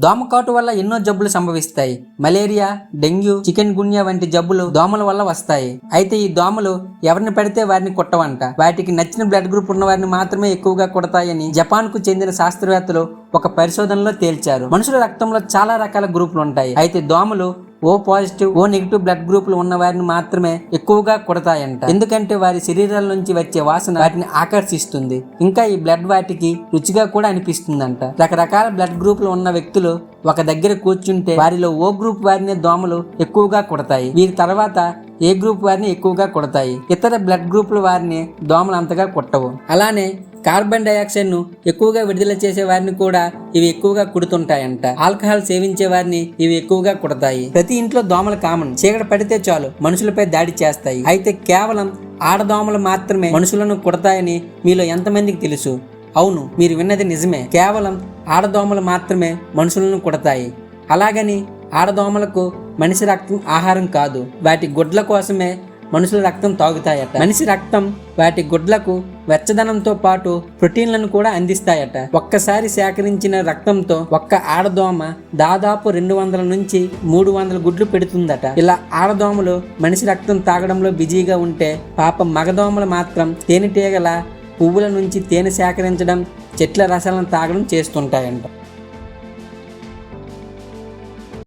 దోమకాటు వల్ల ఎన్నో జబ్బులు సంభవిస్తాయి. మలేరియా డెంగ్యూ చికెన్ గున్యా వంటి జబ్బులు దోమల వల్ల వస్తాయి. అయితే ఈ దోమలు ఎవరిని పడితే వారిని కుట్టవంట. వాటికి నచ్చిన బ్లడ్ గ్రూప్ ఉన్న వారిని మాత్రమే ఎక్కువగా కుడతాయని జపాన్కు చెందిన శాస్త్రవేత్తలు ఒక పరిశోధనలో తేల్చారు. మనుషుల రక్తంలో చాలా రకాల గ్రూపులు ఉంటాయి. అయితే దోమలు O positive O negative blood గ్రూపులు ఉన్న వారిని మాత్రమే ఎక్కువగా కుడతాయంట. ఎందుకంటే వారి శరీరాల నుంచి వచ్చే వాసన వాటిని ఆకర్షిస్తుంది. ఇంకా ఈ బ్లడ్ వాటికి రుచిగా కూడా అనిపిస్తుందంట. రకరకాల బ్లడ్ గ్రూపులు ఉన్న వ్యక్తులు ఒక దగ్గర కూర్చుంటే వారిలో ఓ గ్రూప్ వారిని దోమలు ఎక్కువగా కుడతాయి. వీరి తర్వాత ఏ గ్రూప్ వారిని ఎక్కువగా కుడతాయి. ఇతర బ్లడ్ గ్రూపుల వారిని దోమలు అంతగా కుట్టవు. అలానే కార్బన్ డైఆక్సైడ్ను ఎక్కువగా విడుదల చేసే వారిని కూడా ఇవి ఎక్కువగా కుడుతుంటాయంట. ఆల్కహాల్ సేవించే వారిని ఇవి ఎక్కువగా కుడతాయి. ప్రతి ఇంట్లో దోమలు కామన్. చీకటి పడితే చాలు మనుషులపై దాడి చేస్తాయి. అయితే కేవలం ఆడదోమలు మాత్రమే మనుషులను కుడతాయని మీలో ఎంతమందికి తెలుసు? అవును మీరు విన్నది నిజమే. కేవలం ఆడదోమలు మాత్రమే మనుషులను కుడతాయి. అలాగని ఆడదోమలకు మనిషి రక్తం ఆహారం కాదు. వాటి గుడ్ల కోసమే మనుషుల రక్తం తాగుతాయట. మనిషి రక్తం వాటి గుడ్లకు వెచ్చదనంతో పాటు ప్రోటీన్లను కూడా అందిస్తాయట. ఒక్కసారి సేకరించిన రక్తంతో ఒక్క ఆడదోమ దాదాపు రెండు వందల నుంచి మూడు వందల గుడ్లు పెడుతుందట. ఇలా ఆడదోమలు మనిషి రక్తం తాగడంలో బిజీగా ఉంటే పాపం మగదోమలు మాత్రం తేనెటీగల పువ్వుల నుంచి తేనె సేకరించడం చెట్ల రసాలను తాగడం చేస్తుంటాయంట.